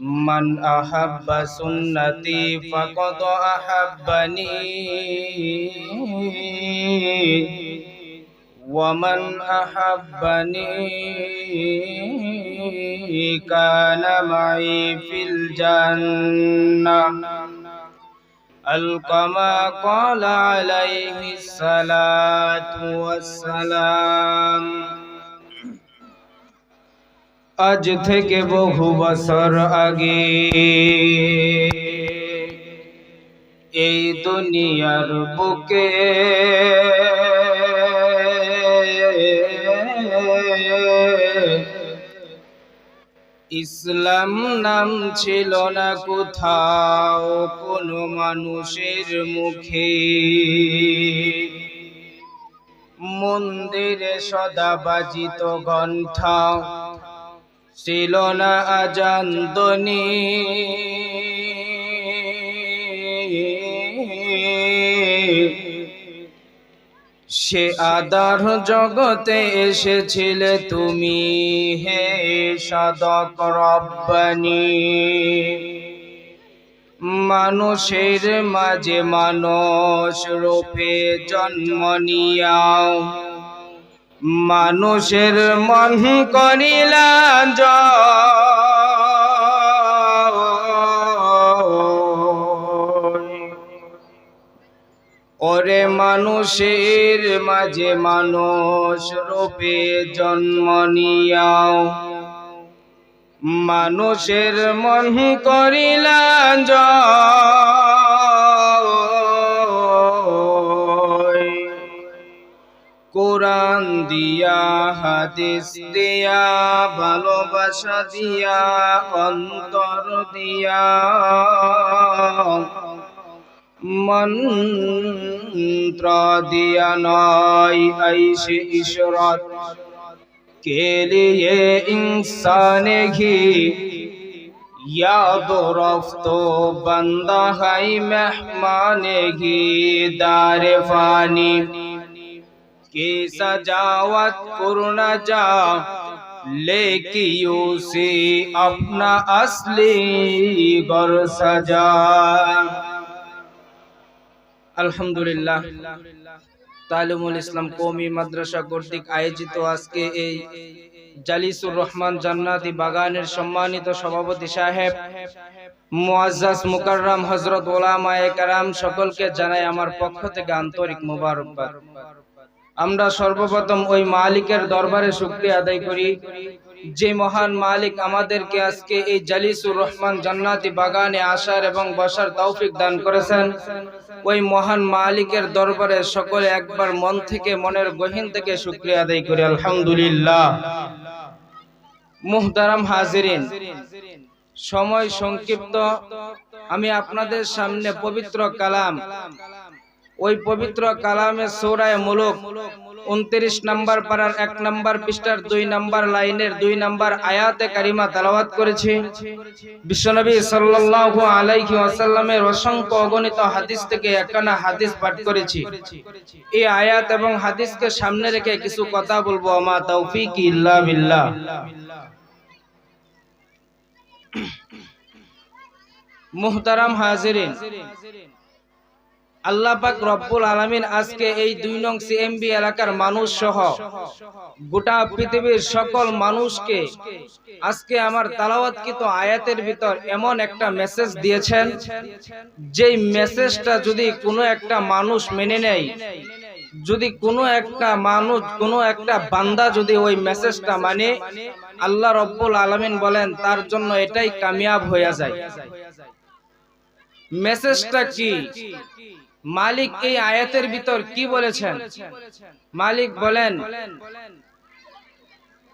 من أحب سنتي فقد أحبني ومن أحبني كان معي في الجنة الكما قال عليه الصلاة والسلام আজ থেকে বহু বছর আগে এই দুনিয়ার বুকে ইসলাম নাম ছিল না কোথাও, কোনো মানুষের মুখে। মন্দিরে সদা বাজিত ঘণ্টা ছিল না আজান সে আদার জগতে এসেছিলে তুমি হে সাদক রব্বানি। মানুষের মাঝে মানুষ রূপে জন্ম নিয়াও। মানুষের মন করিলা ওরে মানুষের মাঝে মানুষ রূপে জন্ম নিয়াও। মানুষের মন করিলা কোরআন দিয়া, হাদিস দিয়া, ভালোবাসা দিয়া, অন্তর দিয়া। মন্ত্র দিয়া নয়, আইসে ঈশ্বরত কে লিয়ে ইনসানে ঘি? یاد و رفت و بندہ ہے مہمان کی سجاوت کرنا جا لیکیوں سے اپنا اصلی گھر سجائے الحمدللہ তালিমুল ইসলাম কৌমি মাদ্রাসা কর্তৃক আয়োজিত আজকে এই জালিসুর রহমান জান্নাতি বাগানের সম্মানিত সভাপতি সাহেব মুআজ্জাজ মুকাররাম হযরত ওলামায়ে কারাম সকলকে জানাই আমার পক্ষ থেকে আন্তরিক মোবারকবাদ। আমরা সর্বপ্রথম ওই মালিকের দরবারে শুকরিয়া আদায় করি। যে মহান মালিক আমাদেরকে আজকে এই জালিসুর রহমান জান্নাতি বাগানে আসার এবং বসার তৌফিক দান করেছেন। ওই মহান মালিকের দরবারে সকলে একবার মন থেকে, মনের গহীন থেকে শুক্রিয়া আদায় করি। আলহামদুলিল্লাহ। মুহতারাম হাজিরিন, সময় সংক্ষিপ্ত। আমি আপনাদের সামনে পবিত্র কালাম ওই পবিত্র কালামে সৌরায় মুলুক, উনত্রিশ নম্বর পাড়ার এক নম্বর পৃষ্ঠার দুই নম্বর লাইনের দুই নম্বর আয়াতে কারিমা তালাবাত করেছি। বিশ্বনবী সাল্লাল্লাহু আলাইহি ওয়াসাল্লামের অসংখ্য অগণিত হাদিস থেকে একখানা হাদিস পাঠ করেছি। এই আয়াত এবং হাদিসকে সামনে রেখে কিছু কথা বলব, আমা তৌফিক ইল্লা বিল্লাহ। মুহতারাম হাজিরিন আল্লাহ পাক রব্বুল আলামিন আজকে এই দুই নং সিএমবি এলাকার মানুষ সহ গোটা পৃথিবীর সকল মানুষকে আজকে আমার তালাওয়াতকৃত আয়াতের ভিতর এমন একটা মেসেজ দিয়েছেন, যেই মেসেজটা যদি কোনো একটা মানুষ মেনে নেয়, যদি কোনো একটা মানুষ, কোনো একটা বান্দা যদি ওই মেসেজটা মানে আল্লাহ রব্বুল আলামিন বলেন, তার জন্য এটাই কামিয়াব হয়ে যায়। মেসেজটা কি? মালিক এই আয়াতের ভিতর কি বলেছেন? মালিক বলেন।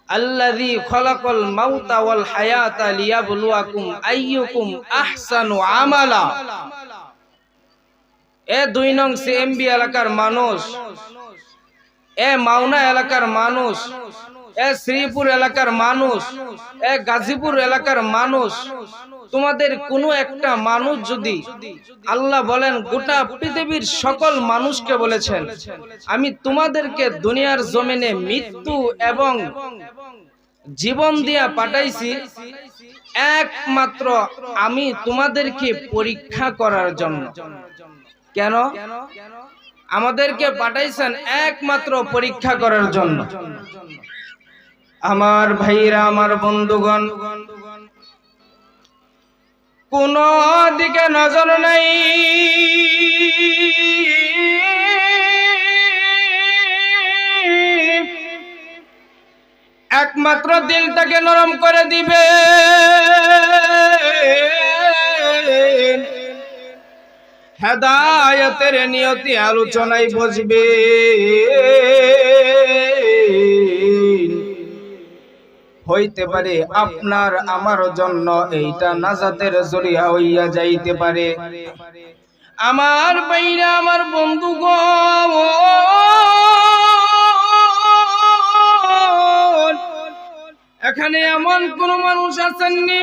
আল্লাযী খলাকাল মাউতা ওয়াল হায়াতা লিয়াবলুয়াকুম আইয়ুকুম আহসানু আমালা। এ দুই নং সিএমবি এলাকার মানুষ এ মাওনা এলাকার মানুষ এ শ্রীপুর এলাকার মানুষ, এ গাজীপুর এলাকার মানুষ, তোমাদের কোনো একটা মানুষ যদি আল্লাহ বলেন গোটা পৃথিবীর সকল মানুষকে বলেছেন, আমি তোমাদেরকে দুনিয়ার জমিনে মৃত্যু এবং জীবন দিয়া পাঠাইছি, একমাত্র আমি তোমাদেরকে পরীক্ষা করার জন্য। কেন? আমাদেরকে পাঠাইছেন একমাত্র পরীক্ষা করার জন্য। আমার ভাইরা, আমার বন্ধুগণ, কোন দিকে নজর নাই। একমাত্র দিলটাকে নরম করে দিবে। হেদায়তের নিয়তি আলোচনায় বসবে। হইতে পারে, আপনার আমার জন্য এইটা নাজাতের জরিয়া হইয়া যাইতে পারে। আমার বাইরা আমার বন্ধু গো এখানে এমন কোন মানুষ আছেননি?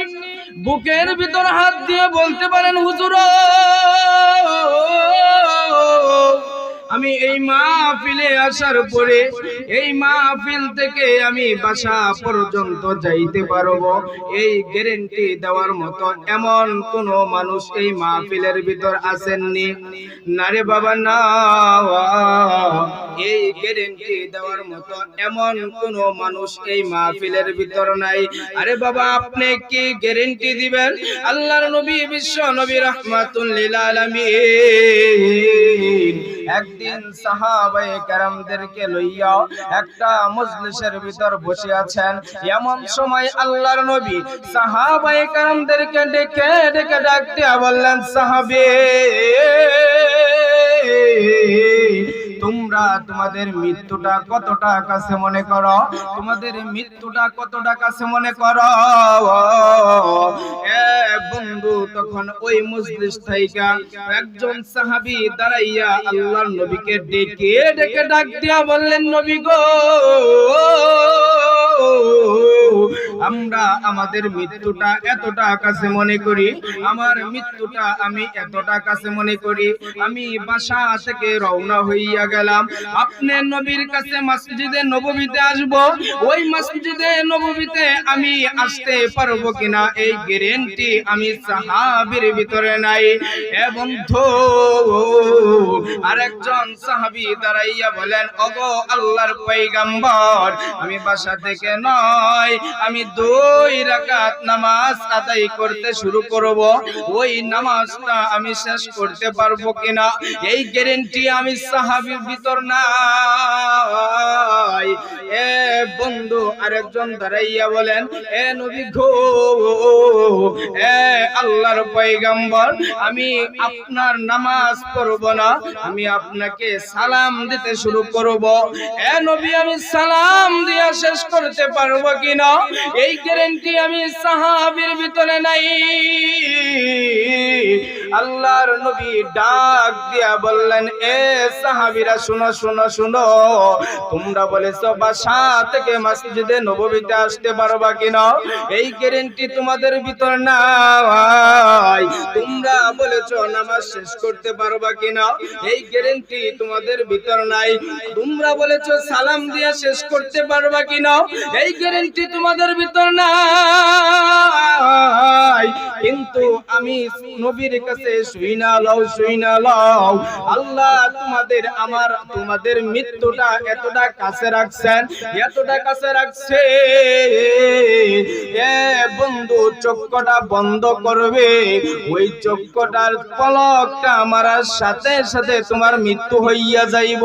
বুকের ভিতর হাত দিয়ে বলতে পারেন, হুজুর আমি এই মাহফিলে আসার পরে এই মাহফিল থেকে আমি বাসা পর্যন্ত যাইতে পারব। এই গ্যারেন্টি দেওয়ার মতো এমন কোন মানুষ এই মাহফিলের ভিতর আসেননি। নারে বাবা, না। এই গ্যারেন্টি দেওয়ার মতো এমন কোন মানুষ এই মাহফিলের ভিতর নাই। আরে বাবা, আপনি কি গ্যারেন্টি দিবেন? আল্লাহর নবী বিশ্ব নবী রহমাতুল লিল আলামিন। একদিন সাহাবায়ে কেরামদেরকে লইয়া একটা মজলিসের ভিতর বসে আছেন। এমন সময় আল্লাহর নবী সাহাবাই কেরামদেরকে ডেকে ডেকে ডাকতে বললেন, সাহাবে! তোমরা তোমাদের মৃত্যুটা কতটা কাছে মনে করো? তোমাদের মৃত্যুটা কতটা কাছে মনে করো? বন্ধু, তখন ওই মজলিস থাইকা একজন সাহাবী দাঁড়াইয়া আল্লাহর নবীকে ডেকে ডেকে ডাক দিয়া বললেন, নবী গো আমরা আমাদের মৃত্যুটা এতটা কাছে মনে করি, আমার মৃত্যুটা আমি এতটা কাছে মনে করি, আমি বাসা থেকে রওনা হইয়া গেলাম। আপনি নবীর কাছে মসজিদে নববীতে আসব, ওই মসজিদে নববীতে আমি আসতে পারব কিনা এই গ্যারেন্টি আমি সাহাবীর ভিতরে নাই। এবং ধো আরেকজন সাহাবী দাঁড়াইয়া বলেন, ওগো আল্লাহর পয়গাম্বর, আমি বাসা থেকে নয়, আমি দুই রাকাত নামাজ আদায় করতে শুরু করব। ওই নামাজটা আমি শেষ করতে পারব কিনা? এই গ্যারেন্টি আমি সাহাবীর ভিতর নাই। এ বন্ধু আরেকজন দাঁড়াইয়া বলেন, এ নবী গো, এ আল্লাহর পয়গাম্বর, আমি আপনার নামাজ পড়ব না, আমি আপনাকে সালাম দিতে শুরু করব। এ নবী, আমি সালাম দিয়া শেষ করতে পারব কিনা? এই গ্যারেন্টি আমি সাহাবীর ভিতরে নাই। আল্লাহর নবী ডাক দিয়া বললেন, এ সাহাবীরা, শুনো শুনো শুনো। তোমরা বলেছ, বাসা থেকে মসজিদে নববীতে আসতে পারবা কিনা? এই গ্যারেন্টি তোমাদের ভিতর নাই। তোমরা বলেছ, নামাজ শেষ করতে পারবা কিনা? এই গ্যারেন্টি তোমাদের ভিতর নাই। তোমরা বলেছ, সালাম দিয়া শেষ করতে পারবা কিনা? এই গ্যারেন্টি তোমাদের ভিতর নাই। কিন্তু আমি নবীর কাছে শুই না লও, শুই না লও। আল্লাহ তোমাদের আমার, তোমাদের মৃত্যুটা এতটা কাছে রাখছেন, এতটা কাছে রাখছে। এ বন্ধু চক্ষটা বন্ধ করবে। ওই চক্ষটার পলকটা মারার সাথে সাথে তোমার মৃত্যু হইয়া যাইব।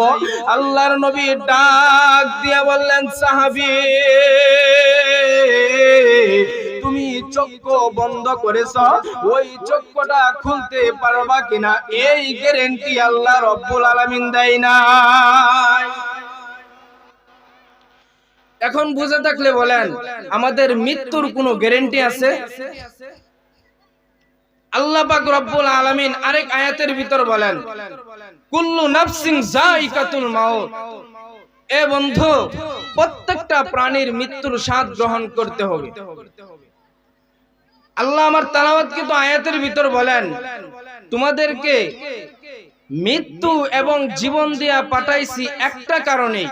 আল্লাহর নবী ডাক দিয়া বললেন, সাহাবী তুমি চক্ষু বন্ধ করেছ, ওই চক্ষুটা খুলতে পারবা কিনা এই গ্যারেন্টি আল্লাহ রব্বুল আলামিন দেয় না এখন বুঝে থাকলে বলেন, আমাদের মৃত্যুর কোনো গ্যারেন্টি আছে? আল্লাহ পাক রব্বুল আলামিন আরেক আয়াতের ভিতর বলেন, কুল্লু নাফসিন যায়িকাতুল মাউত। এ বন্ধু, প্রত্যেকটা প্রাণীর মৃত্যুর স্বাদ গ্রহণ করতে হবে। আল্লাহ আমার তালাওয়াত কিন্তু আয়াতের ভিতর বলেন, তোমাদেরকে মৃত্যু এবং জীবন দিয়া পাঠাইছি একটা কারণে,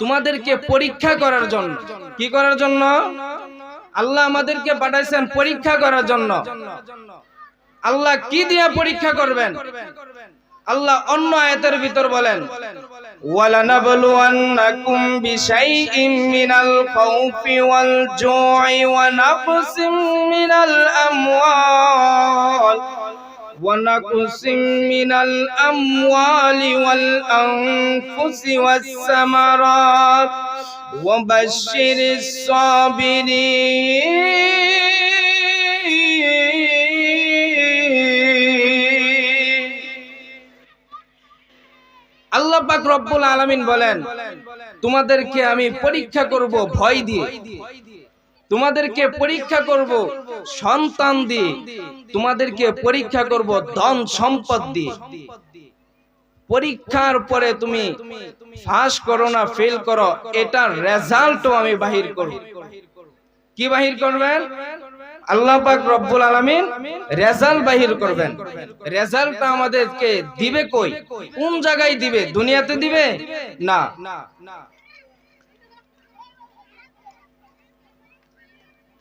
তোমাদেরকে পরীক্ষা করার জন্য। কি করার জন্য? আল্লাহ আমাদেরকে পাঠাইছেন পরীক্ষা করার জন্য। আল্লাহ কি দিয়ে পরীক্ষা করবেন? আল্লাহ অন্য আয়াতের ভিতর বলেন ওয়ালানাবলুয়ান্নাকুম বিশাইইম মিনাল খাউফি ওয়াল জু'i ওয়া নাকসিম মিনাল আমওয়াল ونقص من الأموال والأنفس والثمرات وبشر الصابرين পাক রব্বুল আলামিন বলেন, তোমাদেরকে আমি পরীক্ষা করব ভয় দিয়ে। তোমাদেরকে পরীক্ষা করব সন্তান দিয়ে। তোমাদেরকে পরীক্ষা করব ধন সম্পদ দিয়ে। পরীক্ষার পরে তুমি ফাঁস করো না, ফেল করো, এটার রেজাল্টও আমি বাহির করব। কি বাহির করবেন? আল্লাহ পাক রব্বুল আলামিন রেজাল্ট বাহির করবেন। রেজাল্টটা আমাদেরকে দিবে কই? কোন জায়গায় দিবে? দুনিয়াতে দিবে? না।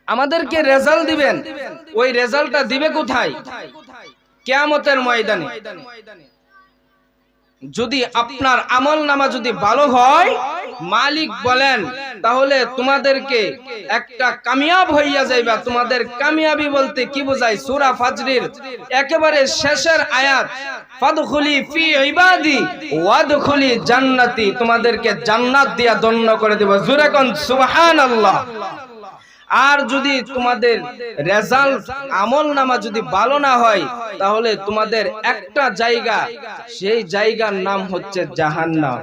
আমাদেরকে রেজাল্ট দিবেন। ওই রেজাল্টটা দিবে কোথায়? কেয়ামতের ময়দানে। যদি আপনার আমল নামা যদি ভালো হয়, মালিক বলেন, তাহলে তোমাদেরকে একটা কামিয়াব হইয়া যাইবা। তোমাদের কামিয়াবি বলতে কি বোঝায়? সূরা ফাজরির একেবারে শেষের আয়াত, ফাদখুলি ফি ইবাদি, ওয়াদখুলি জান্নাতি। তোমাদেরকে জান্নাত দিয়া দণ্ড করে দেব। জোরে কোন সুবহানাল্লাহ। আর যদি তোমাদের রেজাল্ট আমল নামা যদি ভালো না হয়, তাহলে তোমাদের একটা জায়গা, সেই জায়গার নাম হচ্ছে জাহান্নাম।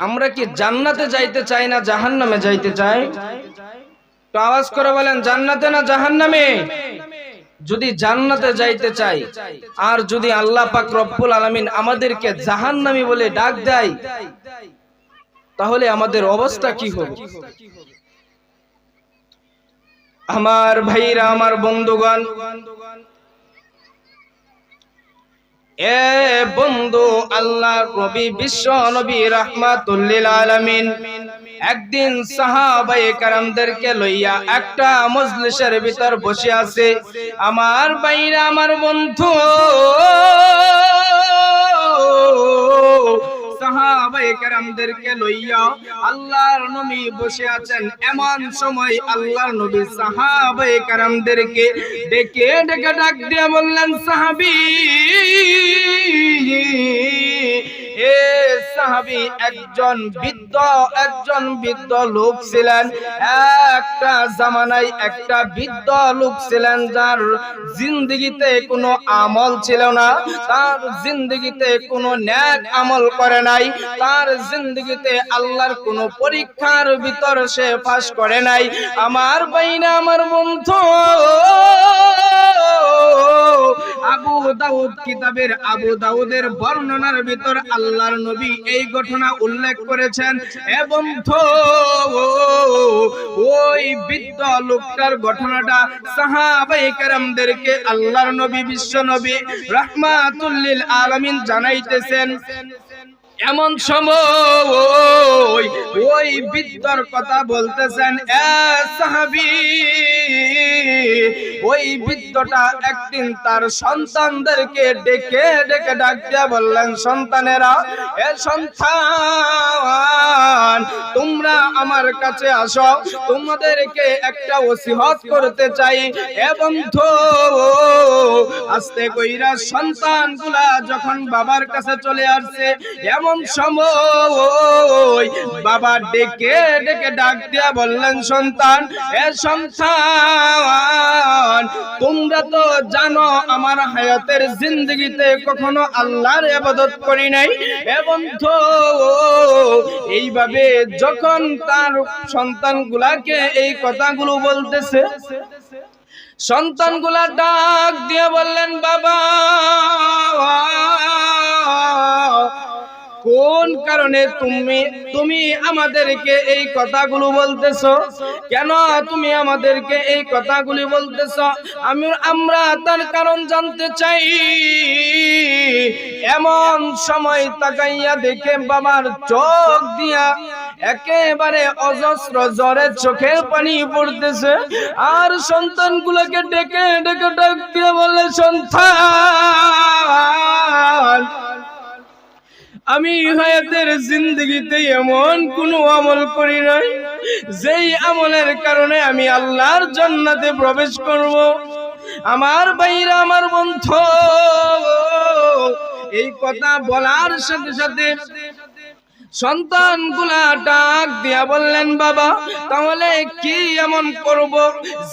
আমরা কি জান্নাতে যাইতে চাই না জাহান্নামে যাইতে চাই? তো আওয়াজ করে বলেন, জান্নাতে না জাহান্নামে? যদি জান্নাতে যাইতে চাই, আর যদি আল্লাহ পাক রব্বুল আলামিন আমাদেরকে জাহান্নামী বলে ডাক দেয় তাহলে আমাদের অবস্থা কি হবে? আমার ভাইরা আমার বন্ধুগণ এ বন্ধু আল্লাহ নবী বিশ্ব নবী রাহমাতুল্লিল আলামিন একদিন সাহাবায়ে কারামদেরকে লইয়া একটা মজলিসের ভিতর বসে আছে। আমার ভাইরা আমার বন্ধু লইয়া আল্লাহর নবী বসে আছেন। এমন সময় আল্লাহর নবী ডেকে ডেকে দিয়ে বললেন এ সাহাবী, একজন বৃদ্ধ একজন বৃদ্ধ লোক ছিলেন। একটা জামানায় একটা বৃদ্ধ লোক ছিলেন, যার জিন্দগিতে কোনো আমল ছিল না, তার জিন্দগিতে কোনো ন্যাক আমল করে নাই। তার জিন্দগিতে আল্লাহর কোন পরীক্ষার ভিতর সে পাস করে নাই। আমার বাইনা আমার বন্ধু, আবু দাউদ কিতাবের আবু দাউদের বর্ণনার ভিতর আল্লাহর নবী এই ঘটনা উল্লেখ করেছেন। এবং ওই বৃদ্ধ লোকটার ঘটনাটা সাহাবায়ে কেরামদেরকে আল্লাহর নবী, বিশ্ব নবী রাহমাতুল্লিল আলামিন জানাইতেছেন। এমন সময় ওই বৃদ্ধর কথা বলতেছেন ওই বৃদ্ধটা একদিন তার সন্তানদেরকে ডেকে ডেকে ডাক দিয়া বললেন, সন্তানেরা, এ সন্তান, তোমরা আমার কাছে আসো, তোমাদেরকে একটা ওসিহত করতে চাই এবং তো আস্তে কইরা সন্তানগুলা যখন বাবার কাছে চলে আসছে, এমন সময়। বাবা ডেকে ডেকে ডাক দিয়া বললেন, সন্তান, এ সন্তান, তোমরা তো জানো আমার হায়াতের জিন্দগিতে কখনো আল্লাহর ইবাদত করি নাই। তো এইভাবে যখন তার সন্তানগুলাকে এই কথাগুলো বলতেছে, সন্তানগুলা ডাক দিয়ে বললেন, বাবা কোন কারণে তুমি তুমি আমাদেরকে এই কথাগুলো বলতেছো? কেন তুমি আমাদেরকে এই কথাগুলি বলতেছ? আমি, আমরা তার কারণ জানতে চাই। এমন সময় তাকাইয়া দেখে বাবার চোখ দিয়া একেবারে অজস্র জ্বরে চোখের পানি পড়তেছে। আর সন্তানগুলোকে ডেকে ডেকে ডাক দিয়ে বলে, সন্তান আমি হায়াতের জিন্দগিতে এমন কোনো আমল করি নাই, যেই আমলের কারণে আমি আল্লাহর জান্নাতে প্রবেশ করব। আমার বাইরা আমার বন্ধু, এই কথা বলার সাথে সাথে সন্তানগুলা ডাক দিয়া বললেন, বাবা, তাহলে কি এমন করব?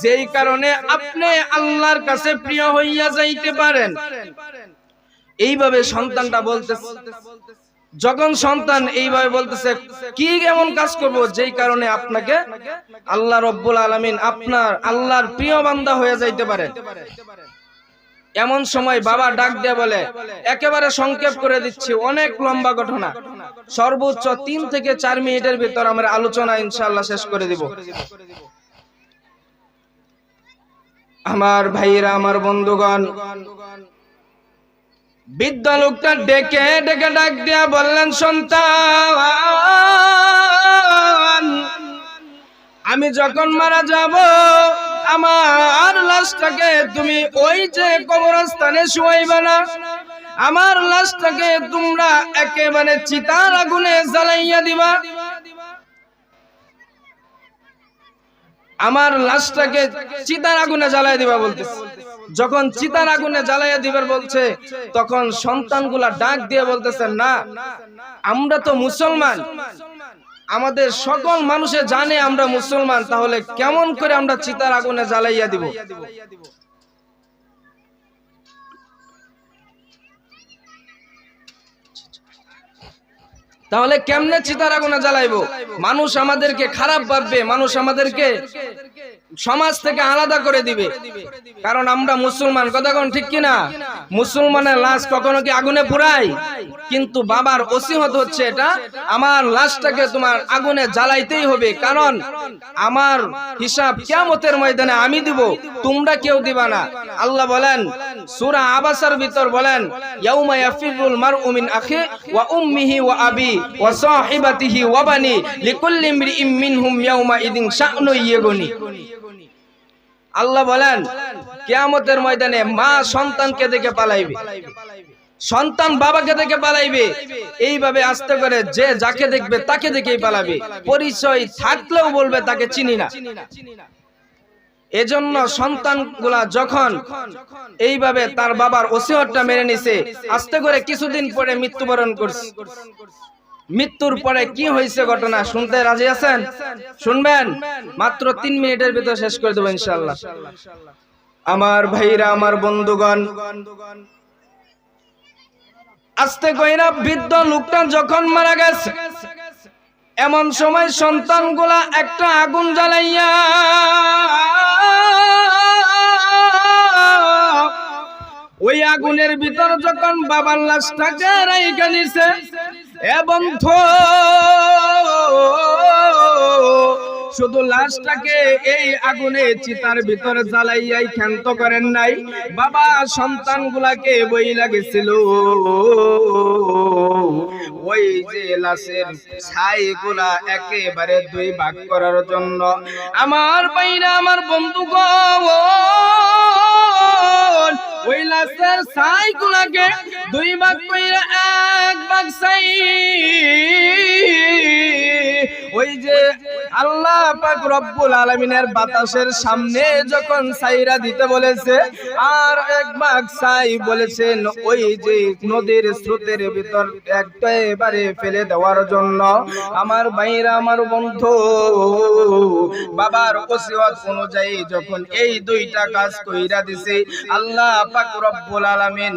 যেই কারণে আপনি আল্লাহর কাছে প্রিয় হইয়া যাইতে পারেন। এইভাবে সন্তানটা বলতেছে। যখন সন্তান এইভাবে বলতেছে, কি এমন কাজ করব? যেই কারণে আপনাকে আল্লাহ রব্বুল আলামিন আপনার আল্লাহর প্রিয় বান্দা হয়ে যাইতে পারে। এমন সময় বাবা ডাক দিয়ে বলে, একেবারে সংক্ষেপ করে দিচ্ছি, অনেক লম্বা ঘটনা। সর্বোচ্চ তিন থেকে চার মিনিটের ভিতর আমরা আলোচনা ইনশাল্লাহ শেষ করে দিব। আমার ভাইরা আমার বন্ধুগণ বৃদ্ধ লোকটা ডেকে ডেকে ডাক দিয়া বললেন, সন্তান, আমি যখন মারা যাব, আমার লাশটাকে তুমি ওই যে কবরস্থানে শুয়াইবে না। আমার লাশটাকে তোমরা একেবারে চিতার আগুনে জ্বালাইয়া দিবা। আমার লাশটাকে চিতার আগুনে জ্বালাই দিবা বলতেছে। যখন চিতার আগুনে জ্বালাইয়া দিবার বলছে, তখন সন্তানগুলা ডাক দিয়ে বলতেছে, না, আমরা তো মুসলমান। আমাদের সকল মানুষে জানে আমরা মুসলমান, তাহলে কেমন করে আমরা চিতার আগুনে জ্বালাইয়া দিব? তাহলে কেমনে চিতার আগুনে জ্বালাইবো? মানুষ আমাদেরকে খারাপ ভাববে, মানুষ আমাদেরকে সমাজ থেকে আলাদা করে দিবে। কারণ আমরা মুসলমান, কথা কোন ঠিক কিনা? মুসলমানের লাশ কখনো কি আগুনে পুরাই কিন্তু বাবার ওসিহত হচ্ছে এটা, আমার লাশটাকে তোমার আগুনে জ্বালাইতেই হবে। কারণ আমার হিসাব কিয়ামতের ময়দানে আমি দিব, তোমরা কেউ দিবা না। আল্লাহ বলেন, সূরা আবাসার ভিতর বলেন, ইয়াউমা ইয়াফিরুল মারউ মিন আখি ওয়া উম্মিহি ওয়া আবি ওয়া সাহিবাতিহি ওয়া বানি লিকুল্লি ইমরিইম মিনহুম ইয়াউমা ইদিন শা'নু ইয়াগনি। আল্লাহ বলেন, কেয়ামতের ময়দানে মা সন্তানকে দেখে পালাইবে। সন্তান বাবাকে দেখে পালাইবে। এইভাবে আস্তে করে যে যাকে দেখবে তাকে দেখেই পালাবে। পরিচয় থাকলেও বলবে তাকে চিনি না। এজন্য সন্তানগুলা যখন এইভাবে তার বাবার ওসিহতটা মেনে নিছে, আস্তে করে কিছুদিন পরে মৃত্যুবরণ করছে। মৃত্যুর পরে কি হয়েছে ঘটনা? শুনতে রাজি আছেন? শুনবেন? মাত্র তিন মিনিটের ভিতর শেষ করে দেবো ইনশাল্লাহ আমার ভাইরা, আমার বন্ধুগণ, আস্তে কইরা বৃদ্ধ লোকটা যখন মারা গেছে, এমন সময় সন্তানগুলা একটা আগুন জ্বালাইয়া ওই আগুনের ভিতর যখন বাবার লাশটাকে রাইখা এবং শুধু লাশটাকে এই আগুনে চিতার ভিতরে জ্বালাইয়াই ক্ষান্ত করেন নাই। বাবা সন্তানগুলাকে বই লাগেছিল। ওই যে লাশের ছাইগুলা একেবারে দুই ভাগ করার জন্য। আমার বাইরা আমার বন্ধুগণ ওই লাশের ছাইগুলাকে দুই ভাগ কইরা এক ভাগ ছাই ওই যে আল্লাহ পাক রব্বুল আলামিনের বাতাসের সামনে যখন সাইরা দিতে বলেছে, আর এক ভাগ সাই বলেছেন, ওই যে নদীর স্রোতের ভিতর একেবারে ফেলে দেওয়ার জন্য আমার ভাইরা, আমার বন্ধু, বাবার ওসিয়ত অনুযায়ী যখন এই দুইটা কাজ কইরা দিছে, আল্লাহ পাক রব্বুল আলামিন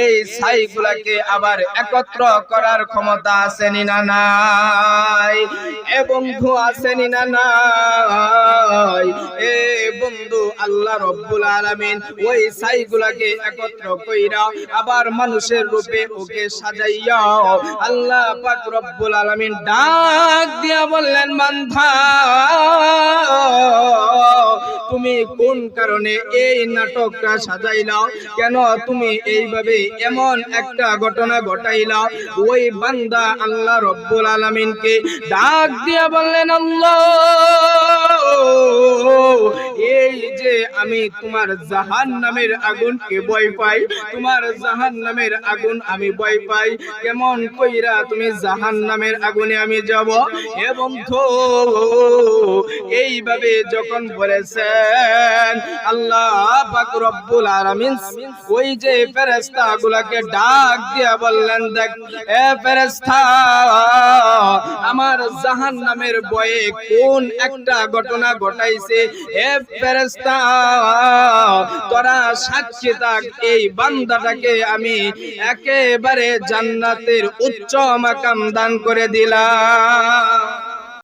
এই ছাইগুলাকে আবার একত্র করার ক্ষমতা আছে না নাই? বন্ধু আসেনি না নাই? এ বন্ধু আল্লাহ রব্বুল আলামিন ওই ছাইগুলাকে একত্র কইরা আবার মানুষের রূপে ওকে সাজাইয়া আল্লাহ পাক রব্বুল আলামিন ডাক দিয়া বললেন বান্ধা তুমি কোন কারণে এই নাটকটা সাজাইলাও? কেন তুমি এইভাবে এমন একটা ঘটনা ঘটাইলাও? ওই বান্দা আল্লাহ রব্বুল আলামিনকে ডাক দিয়া বললেন এই যে আমি তোমার জাহান নামের আগুনকে ভয় পাই, তোমার জাহান নামের আগুন আমি ভয় পাই, কেমন কইরা তুমি জাহান নামের আগুনে আমি যাব? এবং এইভাবে যখন বলেছেন, আল্লাহ পাক রব্বুল আলামিন ওই যে ফেরেশতা গুলাকে ডাক দিয়া বললেন, দেখ, এ ফেরেশতা, আমার জাহান নামের বয়ে কোন একটা ঘটনা ঘটাইছে? হে ফেরেশতা, তোরা সাক্ষী থাক, এই বান্দাটাকে আমি একেবারে জান্নাতের উচ্চ মাকাম দান করে দিলাম।